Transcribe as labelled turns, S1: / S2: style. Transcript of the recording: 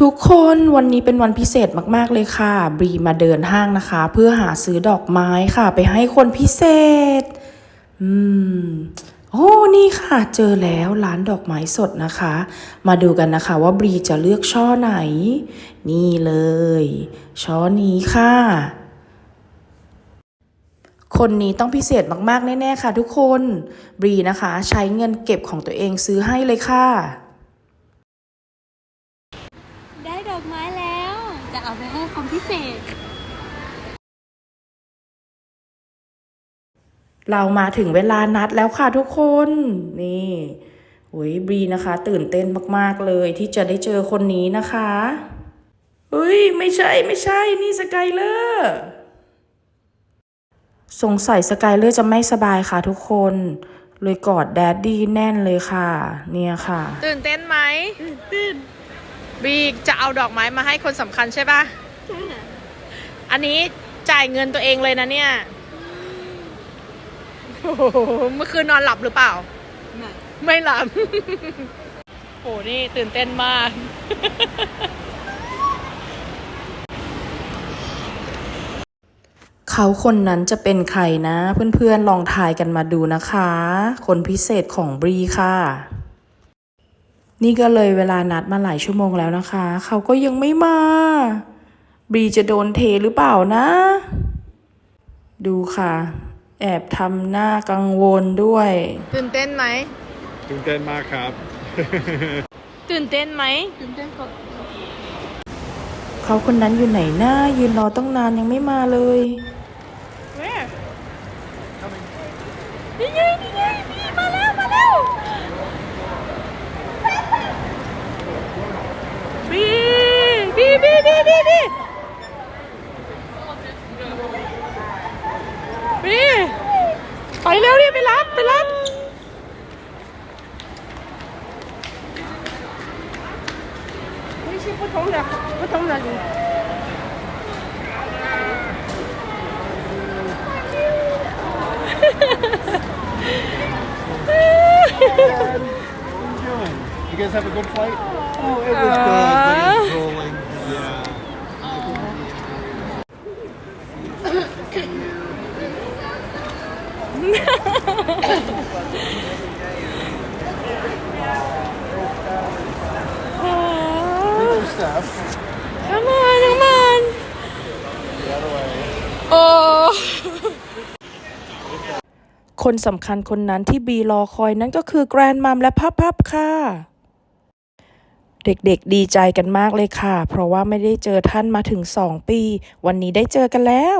S1: ทุกคนวันนี้เป็นวันพิเศษมาก ๆ เลยค่ะ บรีมาเดินห้างนะคะ เพื่อหาซื้อดอกไม้ค่ะ ไปให้คนพิเศษ อืม โอ้นี่ค่ะ เจอแล้วร้านดอกไม้สดนะคะ มาดูกันนะคะว่าบรีจะเลือกช่อไหน นี่เลย ช่อนี้ค่ะ คนนี้ต้องพิเศษมาก ๆ แน่ ๆ ค่ะ ทุกคน บรีนะคะ ใช้เงินเก็บของตัวเองซื้อให้เลยค่ะ
S2: ได้ดอกไม้แล้ว จะเอาไปให้คนพิเศษ
S1: เรามาถึงเวลานัดแล้วค่ะทุกคน นี่โอ้ยบรีนะคะ ตื่นเต้นมากๆเลยที่จะได้เจอคนนี้นะคะเฮ้ย ไม่ใช่ไม่ใช่นี่สกายเลอร์สงสัยสกายเลอร์จะไม่สบายค่ะทุกคน เลยกอดแดดดี้แน่นเลยค่ะ เนี่ยค่ะ
S3: ตื่นเต้นไหมตื่น บีจะเอาดอกไม้มาให้คนสำคัญใช่ปะอันนี้จ่ายเงินตัวเองเลยนะเนี่ยโอ้โหเมื่อคืนนอนหลับหรือเปล่า ไม่หลับ โอ้นี่ตื่นเต้นมาก
S1: เขาคนนั้นจะเป็นใครนะ เพื่อนๆลองทายกันมาดูนะคะ คนพิเศษของบรีค่ะ นี่ก็เลยเวลานัดมาหลายชั่วโมงแล้วนะคะ เขาก็ยังไม่มาบรีจะโดนเทหรือเปล่านะ ดูค่ะ แอบทำหน้ากังวลด้วย
S3: ตื่นเต้นไหม
S4: ตื่นเต้นมากครับ
S3: ตื่นเต้นไหม
S2: ตื่นเต้นกด
S1: เขาคนนั้นอยู่ไหนนะยืนรอต้องนานยังไม่มาเลย
S3: Where นี่ไงนี่ไงนี่มาแล้วมาแล้ว ไปเร็วดิไปรับไปรับไม่ใช่ผู้ชมนะผู้ช
S4: มนะอยู่ You guys have a good flight? Oh, it was good. It was good. Stuff.
S3: Come on, come on.
S4: The other way.
S3: โอ้
S1: คนสำคัญคนนั้นที่บีรอคอยนั่นก็คือแกรนมัมและพับพับค่ะ เด็กๆดีใจกันมากเลยค่ะ เพราะว่าไม่ได้เจอท่านมาถึงสองปี วันนี้ได้เจอกันแล้ว